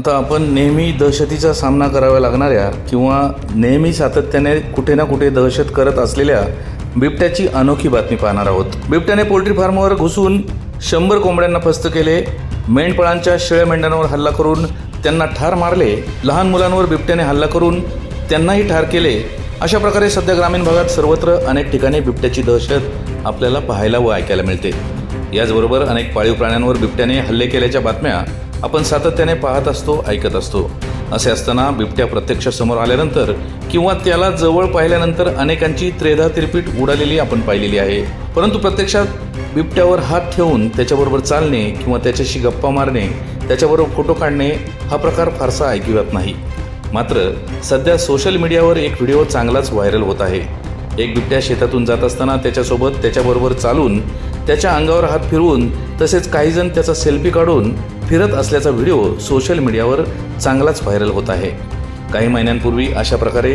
आता आपण नेहमी दहशतीचा सामना कराव्या लागणाऱ्या किंवा नेहमी सातत्याने कुठे ना कुठे दहशत करत असलेल्या बिबट्याची अनोखी बातमी पाहणार आहोत. बिबट्याने पोल्ट्री फार्मवर घुसून शंभर कोंबड्यांना फस्त केले मेंढपाळांच्या शेळ्या मेंढ्यांवर हल्ला करून त्यांना ठार मारले लहान मुलांवर बिबट्याने हल्ला करून त्यांनाही ठार केले. अशा प्रकारे सध्या ग्रामीण भागात सर्वत्र अनेक ठिकाणी बिबट्याची दहशत आपल्याला पाहायला व ऐकायला मिळते. याचबरोबर अनेक पाळीव प्राण्यांवर बिबट्याने हल्ले केल्याच्या बातम्या आपण सातत्याने पाहत असतो ऐकत असतो. असे असताना बिबट्या प्रत्यक्ष समोर आल्यानंतर किंवा त्याला जवळ पाहिल्यानंतर अनेकांची त्रेधा तिरपीट उडालेली आपण पाहिलेली आहे. परंतु प्रत्यक्षात बिबट्यावर हात ठेवून त्याच्याबरोबर चालणे किंवा त्याच्याशी गप्पा मारणे त्याच्याबरोबर फोटो काढणे हा प्रकार फारसा ऐकिवात नाही. मात्र सध्या सोशल मीडियावर एक व्हिडिओ चांगलाच व्हायरल होत आहे. एक बिबट्या शेतातून जात असताना त्याच्यासोबत त्याच्याबरोबर चालून त्याच्या अंगावर हात फिरवून तसेच काहीजण त्याचा सेल्फी काढून फिरत असल्याचा व्हिडिओ सोशल मीडियावर चांगलाच व्हायरल होत आहे. काही महिन्यांपूर्वी अशा प्रकारे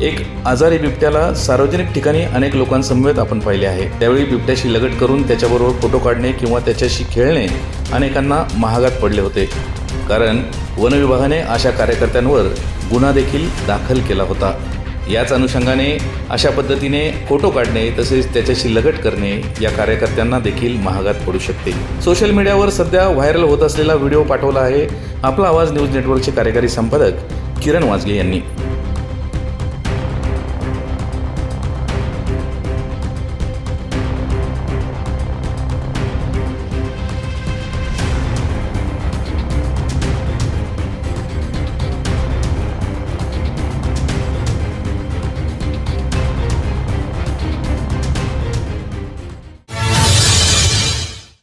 एक आजारी बिबट्याला सार्वजनिक ठिकाणी अनेक लोकांसमवेत आपण पाहिले आहे. त्यावेळी बिबट्याशी लगट करून त्याच्याबरोबर फोटो काढणे किंवा त्याच्याशी खेळणे अनेकांना महागात पडले होते. कारण वनविभागाने अशा कार्यकर्त्यांवर गुन्हा देखील दाखल केला होता. याच अनुषंगाने अशा पद्धतीने फोटो काढणे तसेच त्याच्याशी लगट करणे या कार्यकर्त्यांना देखील महागात पडू शकते. सोशल मीडियावर सध्या व्हायरल होत असलेला व्हिडिओ पाठवला आहे. आपला आवाज न्यूज नेटवर्कचे कार्यकारी संपादक किरण वाजगे यांनी.